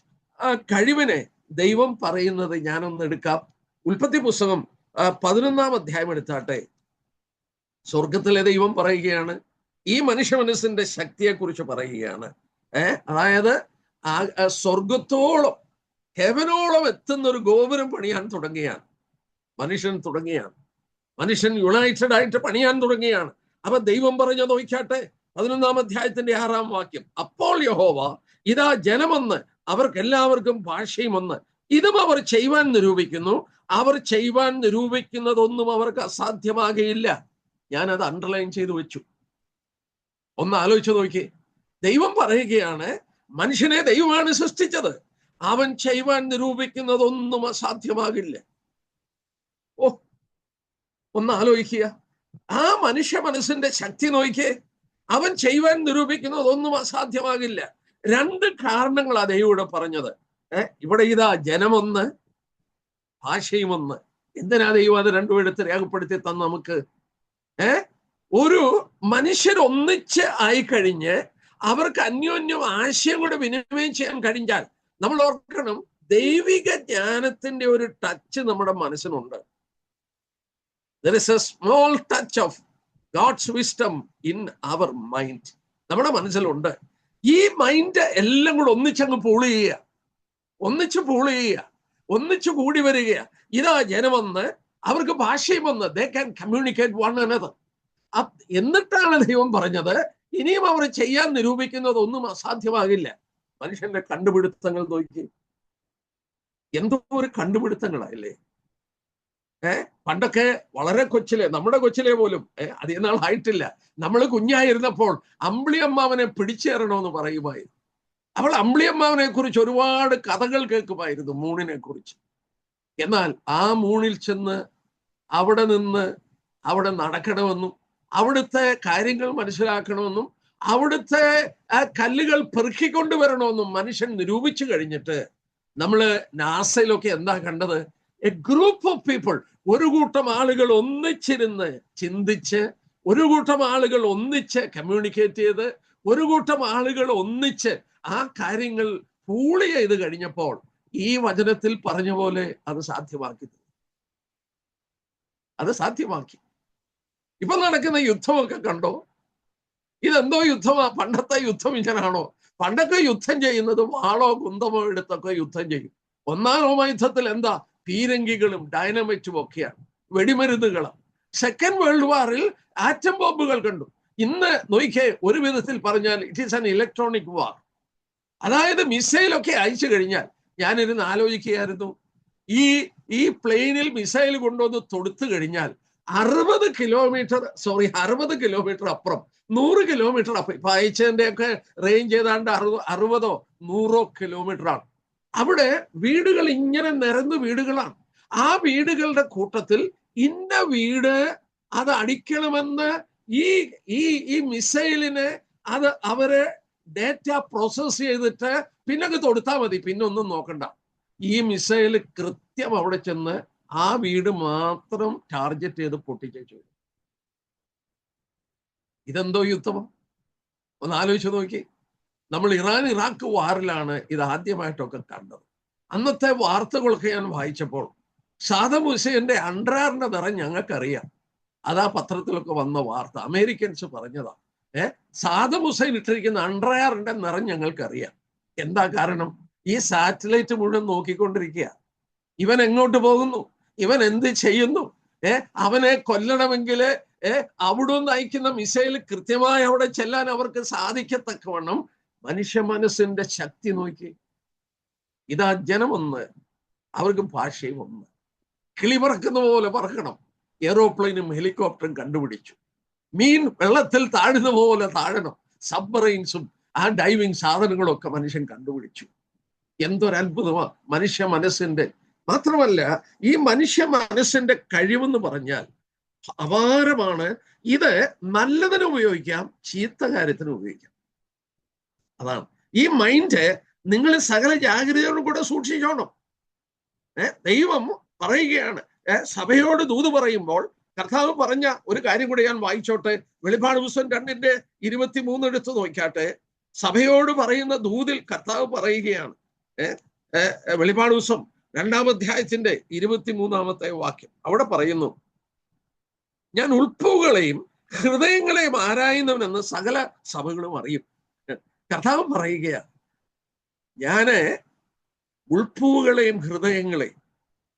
കഴിവിനെ ദൈവം പറയുന്നത് ഞാനൊന്ന് എടുക്കാം. ഉൽപ്പത്തി പുസ്തകം പതിനൊന്നാം അധ്യായം എടുത്താട്ടെ. സ്വർഗത്തിലെ ദൈവം പറയുകയാണ് ഈ മനുഷ്യ മനസ്സിന്റെ ശക്തിയെ കുറിച്ച് പറയുകയാണ്. ഏർ അതായത് ആ സ്വർഗത്തോളം ഹെവനോളം എത്തുന്ന ഒരു ഗോപുരം പണിയാൻ തുടങ്ങിയാണ്. മനുഷ്യൻ തുടങ്ങിയാണ്. മനുഷ്യൻ യുണൈറ്റഡ് ആയിട്ട് പണിയാൻ തുടങ്ങിയാണ്. അപ്പൊ ദൈവം പറഞ്ഞു നോക്കാട്ടെ പതിനൊന്നാം അധ്യായത്തിന്റെ ആറാം വാക്യം. അപ്പോൾ യഹോവ ഇതാ ജനമെന്ന് അവർക്ക് എല്ലാവർക്കും ഭാഷയുമെന്ന്. ഇതും അവർ ചെയ്യുവാൻ നിരൂപിക്കുന്നു. അവർ ചെയ്യുവാൻ നിരൂപിക്കുന്നതൊന്നും അവർക്ക് അസാധ്യമാകയില്ല. ഞാനത് അണ്ടർലൈൻ ചെയ്തു വെച്ചു. ഒന്ന് ആലോചിച്ച് നോക്കി. ദൈവം പറയുകയാണ് മനുഷ്യനെ ദൈവമാണ് സൃഷ്ടിച്ചത്. അവൻ ചെയ്യുവാൻ നിരൂപിക്കുന്നതൊന്നും അസാധ്യമാകില്ല. ഓ ഒന്ന് ആലോചിക്കുക. ആ മനുഷ്യ മനസ്സിന്റെ ശക്തി നോക്കിയേ അവൻ ചെയ്യുവാൻ നിരൂപിക്കുന്നതൊന്നും അസാധ്യമാകില്ല. രണ്ട് കാരണങ്ങളാ ദൈവം ഇവിടെ പറഞ്ഞത്. ഏഹ് ഇവിടെ ഇതാ ജനമൊന്ന് ഭാഷയും ഒന്ന് എന്തിനാ ദൈവം അത് രണ്ടും എടുത്ത് രേഖപ്പെടുത്തി തന്ന നമുക്ക്? ഏ ഒരു മനുഷ്യർ ഒന്നിച്ച് ആയിക്കഴിഞ്ഞ് അവർക്ക് അന്യോന്യം ആശയം കൂടെ വിനിമയം ചെയ്യാൻ കഴിഞ്ഞാൽ നമ്മൾ ഓർക്കണം ദൈവിക ജ്ഞാനത്തിന്റെ ഒരു ടച്ച് നമ്മുടെ മനസ്സിനുണ്ട്. Small touch of God's wisdom in our mind നമ്മുടെ മനസ്സിലുണ്ട്. ഈ മൈൻഡ് എല്ലാം കൂടെ ഒന്നിച്ചങ്ങ് പൂൾ ചെയ്യുക. ഒന്നിച്ച് പൂൾ ചെയ്യുക. ഒന്നിച്ചു കൂടി വരിക. ഇതാ ജനമെന്ന് അവർക്ക് ഭാഷയും വന്ന് they can communicate one another എന്നിട്ടാണ് ദൈവം പറഞ്ഞത് ഇനിയും അവർ ചെയ്യാൻ നിരൂപിക്കുന്നത് ഒന്നും അസാധ്യമാകില്ല. മനുഷ്യന്റെ കണ്ടുപിടുത്തങ്ങൾ നോക്കി. എന്തോ ഒരു കണ്ടുപിടുത്തങ്ങളല്ലേ? ഏ? പണ്ടൊക്കെ വളരെ കൊച്ചിലെ നമ്മുടെ കൊച്ചിലെ പോലും ഏഹ് അധികം നാളായിട്ടില്ല നമ്മൾ കുഞ്ഞായിരുന്നപ്പോൾ അമ്പിളിയമ്മാവനെ പിടിച്ചേറണമെന്ന് പറയുമായിരുന്നു. അവൾ അമ്പിളിയമ്മാവനെ കുറിച്ച് ഒരുപാട് കഥകൾ കേൾക്കുമായിരുന്നു മൂണിനെ കുറിച്ച് എന്നാൽ ആ മൂണിൽ ചെന്ന് അവിടെ നിന്ന് അവിടെ നടക്കണമെന്നും അവിടുത്തെ കാര്യങ്ങൾ മനസ്സിലാക്കണമെന്നും അവിടുത്തെ ആ കല്ലുകൾ പെറുക്കിക്കൊണ്ടുവരണമെന്നും മനുഷ്യൻ നിരൂപിച്ചു കഴിഞ്ഞിട്ട് നമ്മൾ നാസയിലൊക്കെ എന്താ കണ്ടത്? എ ഗ്രൂപ്പ് ഓഫ് പീപ്പിൾ ഒരു കൂട്ടം ആളുകൾ ഒന്നിച്ചിരുന്ന് ചിന്തിച്ച് ഒരു കൂട്ടം ആളുകൾ ഒന്നിച്ച് കമ്മ്യൂണിക്കേറ്റ് ചെയ്ത് ഒരു കൂട്ടം ആളുകൾ ഒന്നിച്ച് ആ കാര്യങ്ങൾ പൂളി ചെയ്ത് കഴിഞ്ഞപ്പോൾ ഈ വചനത്തിൽ പറഞ്ഞ പോലെ അത് സാധ്യമാക്കി അത് സാധ്യമാക്കി. ഇപ്പൊ നടക്കുന്ന യുദ്ധമൊക്കെ കണ്ടോ? ഇതെന്തോ യുദ്ധമാ? പണ്ടത്തെ യുദ്ധം ഇങ്ങനാണോ പണ്ടൊക്കെ യുദ്ധം ചെയ്യുന്നത് വാളോ കുന്തമോ എടുത്തൊക്കെ യുദ്ധം ചെയ്യും. ഒന്നാം ലോകയുദ്ധത്തിൽ എന്താ? പീരങ്കികളും ഡൈനമൈറ്റും ഒക്കെയാണ്. വെടിമരുന്നുകളും. സെക്കൻഡ് വേൾഡ് വാറിൽ ആറ്റം ബോംബുകൾ കണ്ടു. ഇന്ന് നോക്കിയേ ഒരു വിധത്തിൽ പറഞ്ഞാൽ it is an electronic war അതായത് മിസൈലൊക്കെ അയച്ചു കഴിഞ്ഞാൽ ഞാനിരുന്ന് ആലോചിക്കുകയായിരുന്നു. ഈ ഈ പ്ലെയിനിൽ മിസൈൽ കൊണ്ടുവന്ന് തൊടുത്തു കഴിഞ്ഞാൽ അറുപത് കിലോമീറ്റർ സോറി അറുപത് കിലോമീറ്റർ അപ്പുറം. നൂറ് കിലോമീറ്റർ അപ്പുറം. ഇപ്പൊ അയച്ചതിന്റെ ഒക്കെ റേഞ്ച് ഏതാണ്ട് അറുപത് അറുപതോ നൂറോ കിലോമീറ്റർ ആണ്. അവിടെ വീടുകൾ ഇങ്ങനെ നിരന്ന് വീടുകളാണ്. ആ വീടുകളുടെ കൂട്ടത്തിൽ ഇന്ന വീട് അത് അടിക്കണമെന്ന് ഈ ഈ ഈ മിസൈലിനെ അത് അവർ ഡേറ്റ പ്രോസസ് ചെയ്തിട്ട് പിന്നെ തൊടുത്താൽ മതി. പിന്നെ ഒന്നും നോക്കണ്ട. ഈ മിസൈൽ കൃത്യം അവിടെ ചെന്ന് ആ വീട് മാത്രം ടാർഗറ്റ് ചെയ്ത് പൊട്ടിച്ചു ഇതെന്തോ യുദ്ധമോ ഒന്ന് ആലോചിച്ച് നോക്കി. നമ്മൾ ഇറാൻ ഇറാഖ് വാറിലാണ് ഇത് ആദ്യമായിട്ടൊക്കെ കണ്ടത്. അന്നത്തെ വാർത്തകളൊക്കെ ഞാൻ വായിച്ചപ്പോൾ സാദം ഹുസൈന്റെ അണ്ടറാറിന്റെ നിറം ഞങ്ങൾക്കറിയാം. അതാ പത്രത്തിലൊക്കെ വന്ന വാർത്ത. അമേരിക്കൻസ് പറഞ്ഞതാ. ഏ? സാദം ഹുസൈൻ ഇട്ടിരിക്കുന്ന അണ്ടറാറിന്റെ നിറം ഞങ്ങൾക്കറിയാം. എന്താ കാരണം? ഈ സാറ്റലൈറ്റ് മുഴുവൻ നോക്കിക്കൊണ്ടിരിക്കുക. ഇവൻ എങ്ങോട്ട് പോകുന്നു? ഇവൻ എന്ത് ചെയ്യുന്നു? ഏ അവനെ കൊല്ലണമെങ്കിൽ ഏ അവിടുന്ന് അയക്കുന്ന മിസൈൽ കൃത്യമായി അവിടെ ചെല്ലാൻ അവർക്ക് സാധിക്കത്തക്കവണ്ണം മനുഷ്യ മനസ്സിന്റെ ശക്തി നോക്കി. ഇതാ ജനമൊന്ന് അവർക്ക് ഭാഷയും ഒന്ന്. കിളി പറക്കുന്ന പോലെ പറക്കണം. എയറോപ്ലെയിനും ഹെലികോപ്റ്ററും കണ്ടുപിടിച്ചു. മീൻ വെള്ളത്തിൽ താഴുന്ന പോലെ താഴണം. സബ്മറൈൻസും ആ ഡൈവിങ് സാധനങ്ങളൊക്കെ മനുഷ്യൻ കണ്ടുപിടിച്ചു. എന്തൊരത്ഭുതമാ മനുഷ്യ മനസ്സിന്റെ മാത്രമല്ല ഈ മനുഷ്യ മനസ്സിന്റെ കഴിവെന്ന് പറഞ്ഞാൽ അപാരമാണ്. ഇത് നല്ലതിന് ഉപയോഗിക്കാം ചീത്ത കാര്യത്തിന് ഉപയോഗിക്കാം. അതാണ്. ഈ മൈൻഡ് നിങ്ങൾ സകല ജാഗ്രതയോടും കൂടെ സൂക്ഷിച്ചോണം. ദൈവം പറയുകയാണ്. സഭയോട് ദൂത് പറയുമ്പോൾ കർത്താവ് പറഞ്ഞ ഒരു കാര്യം കൂടെ ഞാൻ വായിച്ചോട്ടെ. വെളിപാട് പുസ്തകം രണ്ടിന്റെ ഇരുപത്തി മൂന്ന് എടുത്ത് നോക്കാട്ടെ സഭയോട് പറയുന്ന ദൂതിൽ കർത്താവ് പറയുകയാണ്. ഏഹ് വെളിപ്പാട് പുസ്തകം രണ്ടാം അധ്യായത്തിന്റെ ഇരുപത്തി മൂന്നാമത്തെ വാക്യം അവിടെ പറയുന്നു ഞാൻ ഉൾപ്പുകളെയും ഹൃദയങ്ങളെയും ആരായുന്നവനെന്ന് സകല സഭകളും അറിയും. കർത്താവ് പറയുകയാണ് ഞാൻ ഉൾപ്പുകളെയും ഹൃദയങ്ങളെയും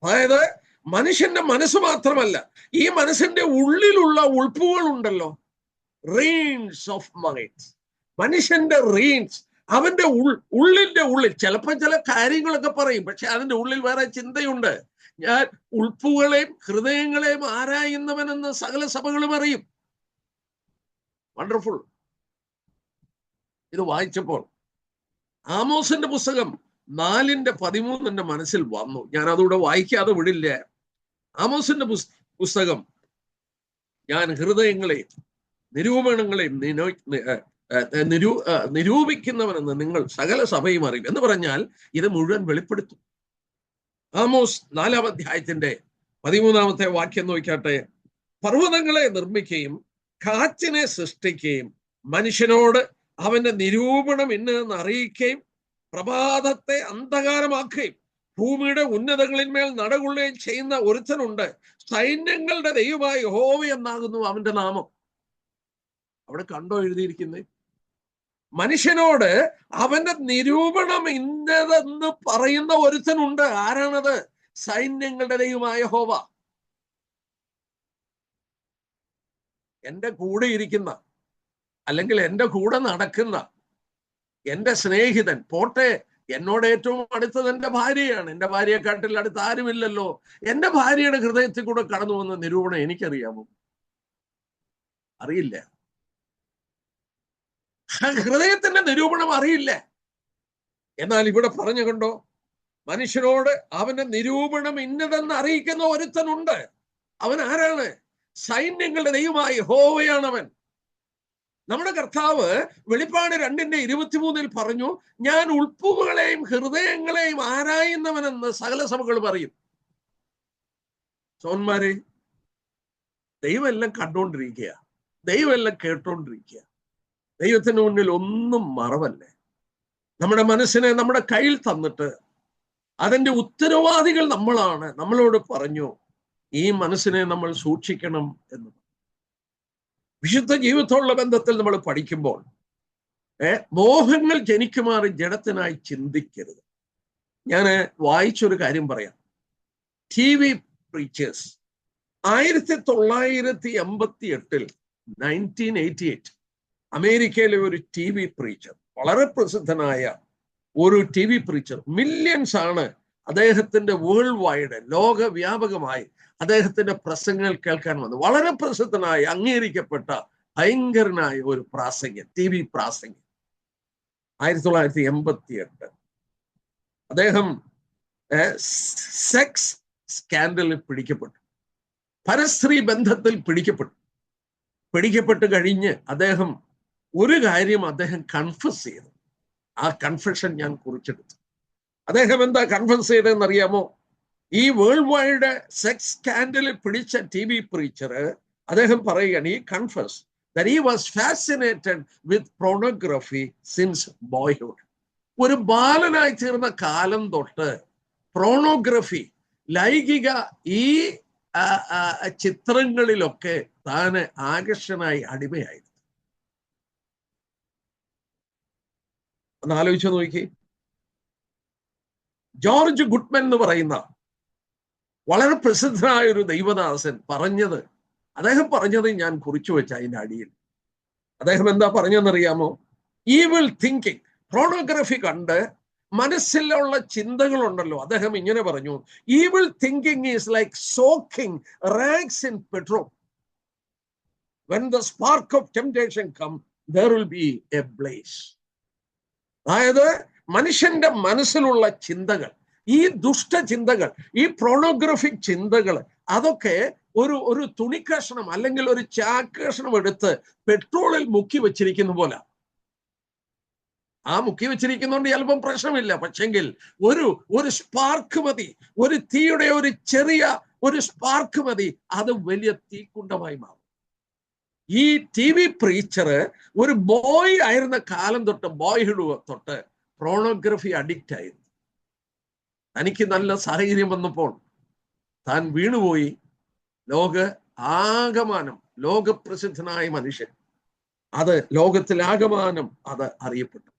അതായത് മനുഷ്യന്റെ മനസ്സ് മാത്രമല്ല ഈ മനസ്സിന്റെ ഉള്ളിലുള്ള ഉൾപ്പുകൾ ഉണ്ടല്ലോ റീൻസ് ഓഫ് മൈൻഡ് മനുഷ്യന്റെ റെയിൻസ് അവന്റെ ഉൾ ഉള്ളിന്റെ ഉള്ളിൽ ചിലപ്പോൾ ചില കാര്യങ്ങളൊക്കെ പറയും പക്ഷെ അതിന്റെ ഉള്ളിൽ വേറെ ചിന്തയുണ്ട്. ഞാൻ ഉൾപ്പുകളെയും ഹൃദയങ്ങളെയും ആരായുന്നവനെന്ന് സകല സഭകളും അറിയും. വണ്ടർഫുൾ ഇത് വായിച്ചപ്പോൾ ആമോസിന്റെ പുസ്തകം നാലിന്റെ പതിമൂന്ന് എന്റെ മനസ്സിൽ വന്നു. ഞാൻ അതുകൂടെ വായിക്കാതെ വിടില്ല. ആമോസിന്റെ പുസ്- പുസ്തകം ഞാൻ ഹൃദയങ്ങളെയും നിരൂപണങ്ങളെയും നിരൂ നിരൂപിക്കുന്നവനെന്ന് നിങ്ങൾ സകല സഭയും അറിയും. എന്ന് പറഞ്ഞാൽ ഇത് മുഴുവൻ വെളിപ്പെടുത്തും. ആമോസ് നാലാം അധ്യായത്തിന്റെ പതിമൂന്നാമത്തെ വാക്യം നോക്കാട്ടെ പർവതങ്ങളെ നിർമ്മിക്കുകയും കാറ്റിനെ സൃഷ്ടിക്കുകയും മനുഷ്യനോട് അവന്റെ നിരൂപണം ഇന്നതെന്ന് അറിയിക്കുകയും പ്രഭാതത്തെ അന്ധകാരമാക്കുകയും ഭൂമിയുടെ ഉന്നതങ്ങളിന്മേൽ നടകൊള്ളുകയും ചെയ്യുന്ന ഒരുത്തനുണ്ട്. സൈന്യങ്ങളുടെ ദൈവമായി ഹോവ എന്നാകുന്നു അവന്റെ നാമം. അവിടെ കണ്ടോ എഴുതിയിരിക്കുന്നത്? മനുഷ്യനോട് അവന്റെ നിരൂപണം ഇന്നതെന്ന് പറയുന്ന ഒരുത്തനുണ്ട്. ആരാണത്? സൈന്യങ്ങളുടെ ദൈവമായ ഹോവ എന്റെ കൂടെ ഇരിക്കുന്ന അല്ലെങ്കിൽ എന്റെ കൂടെ നടക്കുന്ന എന്റെ സ്നേഹിതൻ പോട്ടെ എന്നോട് ഏറ്റവും അടുത്തത് എന്റെ ഭാര്യയാണ്. എന്റെ ഭാര്യയെക്കാട്ടിൽ അടുത്ത് ആരുമില്ലല്ലോ. എന്റെ ഭാര്യയുടെ ഹൃദയത്തിൽ കൂടെ കടന്നു വന്ന നിരൂപണം എനിക്കറിയാമോ? അറിയില്ല. ഹൃദയത്തിന്റെ നിരൂപണം അറിയില്ല. എന്നാൽ ഇവിടെ പറഞ്ഞു കണ്ടോ മനുഷ്യനോട് അവന്റെ നിരൂപണം ഇന്നതെന്ന് അറിയിക്കുന്ന ഒരുത്തനുണ്ട്. അവൻ ആരാണ്? സൈന്യങ്ങളുടെ ദൈവമായി അവൻ നമ്മുടെ കർത്താവ് വെളിപ്പാട് രണ്ടിന്റെ ഇരുപത്തിമൂന്നിൽ പറഞ്ഞു ഞാൻ ഉൾപ്പുകളെയും ഹൃദയങ്ങളെയും ആരായുന്നവനെന്ന് സകല സഭകൾ പറയും സോന്മാരെ ദൈവം എല്ലാം കണ്ടുകൊണ്ടിരിക്കുക ദൈവം എല്ലാം കേട്ടോണ്ടിരിക്കുക ദൈവത്തിന് മുന്നിൽ ഒന്നും മറവല്ലേ? നമ്മുടെ മനസ്സിനെ നമ്മുടെ കയ്യിൽ തന്നിട്ട് അതിന്റെ ഉത്തരവാദികൾ നമ്മളാണ്. നമ്മളോട് പറഞ്ഞു ഈ മനസ്സിനെ നമ്മൾ സൂക്ഷിക്കണം എന്ന്. വിശുദ്ധ ജീവിതത്തോടുള്ള ബന്ധത്തിൽ നമ്മൾ പഠിക്കുമ്പോൾ മോഹങ്ങൾ ജനിക്കുമാറി ജഡത്തിനായി ചിന്തിക്കരുത്. ഞാൻ വായിച്ചൊരു കാര്യം പറയാം. ടി വി പ്രീച്ചേഴ്സ് ആയിരത്തി തൊള്ളായിരത്തി എൺപത്തി എട്ടിൽ നയന്റീൻ എയ്റ്റി എയ്റ്റ് അമേരിക്കയിലെ ഒരു ടി വി പ്രീച്ചർ വളരെ പ്രസിദ്ധനായ ഒരു ടി വി പ്രീച്ചർ മില്യൺസ് ആണ് അദ്ദേഹത്തിന്റെ വേൾഡ് വൈഡ് ലോകവ്യാപകമായി അദ്ദേഹത്തിന്റെ പ്രസംഗങ്ങൾ കേൾക്കാൻ വന്നു വളരെ പ്രസിദ്ധനായ അംഗീകരിക്കപ്പെട്ട ഭയങ്കരനായ ഒരു പ്രാസംഗൻ ടി വി പ്രാസംഗൻ ആയിരത്തി തൊള്ളായിരത്തി എൺപത്തി എട്ട് അദ്ദേഹം സെക്സ് സ്കാൻഡലിൽ പിടിക്കപ്പെട്ടു. പരസ്ത്രീ ബന്ധത്തിൽ പിടിക്കപ്പെട്ടു. പിടിക്കപ്പെട്ട് കഴിഞ്ഞ് അദ്ദേഹം ഒരു കാര്യം അദ്ദേഹം കൺഫസ് ചെയ്തു. ആ കൺഫെഷൻ ഞാൻ കുറിച്ചെടുത്തു. അദ്ദേഹം എന്താ കൺഫസ് ചെയ്തതെന്ന് അറിയാമോ ഈ വേൾഡ് വൈഡ് സെക്സ് സ്കാൻഡലിൽ പിടിച്ച ടി വി പ്രീച്ചർ അദ്ദേഹം പറയുകയാണ് ഈ confess that was fascinated with pornography since boyhood ഒരു ബാലനായി തീർന്ന കാലം തൊട്ട് പ്രോണോഗ്രഫി ലൈംഗിക ഈ ചിത്രങ്ങളിലൊക്കെ താന് ആകർഷനായി അടിമയായിരുന്നു. ഒന്ന് ആലോചിച്ച് നോക്കി ജോർജ് ഗുഡ്മൻ എന്ന് പറയുന്ന വളരെ പ്രസിദ്ധനായ ഒരു ദൈവദാസൻ പറഞ്ഞത് അദ്ദേഹം പറഞ്ഞത് ഞാൻ കുറിച്ചു വെച്ച അതിന്റെ അടിയിൽ. അദ്ദേഹം എന്താ പറഞ്ഞതെന്നറിയാമോ? ഈവിൾ തിങ്കിങ് പ്രോണോഗ്രഫി കണ്ട് മനസ്സിലുള്ള ചിന്തകളുണ്ടല്ലോ. അദ്ദേഹം ഇങ്ങനെ പറഞ്ഞു evil thinking is like soaking rags in petrol when the spark of temptation come there will be a blaze അതായത് മനുഷ്യന്റെ മനസ്സിലുള്ള ചിന്തകൾ ഈ ദുഷ്ടചിന്തകൾ ഈ പ്രോണോഗ്രഫിക് ചിന്തകൾ അതൊക്കെ ഒരു ഒരു തുണിക്കഷണം അല്ലെങ്കിൽ ഒരു ചാക്കഷണം എടുത്ത് പെട്രോളിൽ മുക്കി വെച്ചിരിക്കുന്ന പോലെ. ആ മുക്കി വെച്ചിരിക്കുന്നതുകൊണ്ട് ചിലപ്പം പ്രശ്നമില്ല. പക്ഷെങ്കിൽ ഒരു ഒരു സ്പാർക്ക് മതി. ഒരു തീയുടെ ഒരു ചെറിയ ഒരു സ്പാർക്ക് മതി. അത് വലിയ തീക്കുണ്ടമായി മാറും. ഈ ടി വി പ്രീച്ചർ ഒരു ബോയ് ആയിരുന്ന കാലം തൊട്ട് ബോയ്ഹുഡ് തൊട്ട് പ്രോണോഗ്രഫി അഡിക്റ്റ് ആയിരുന്നു. തനിക്ക് നല്ല സാഹചര്യം വന്നപ്പോൾ താൻ വീണുപോയി. ലോക ആകമാനം ലോകപ്രസിദ്ധനായ മനുഷ്യൻ. അത് ലോകത്തിലാകമാനം അത് അറിയപ്പെട്ടു.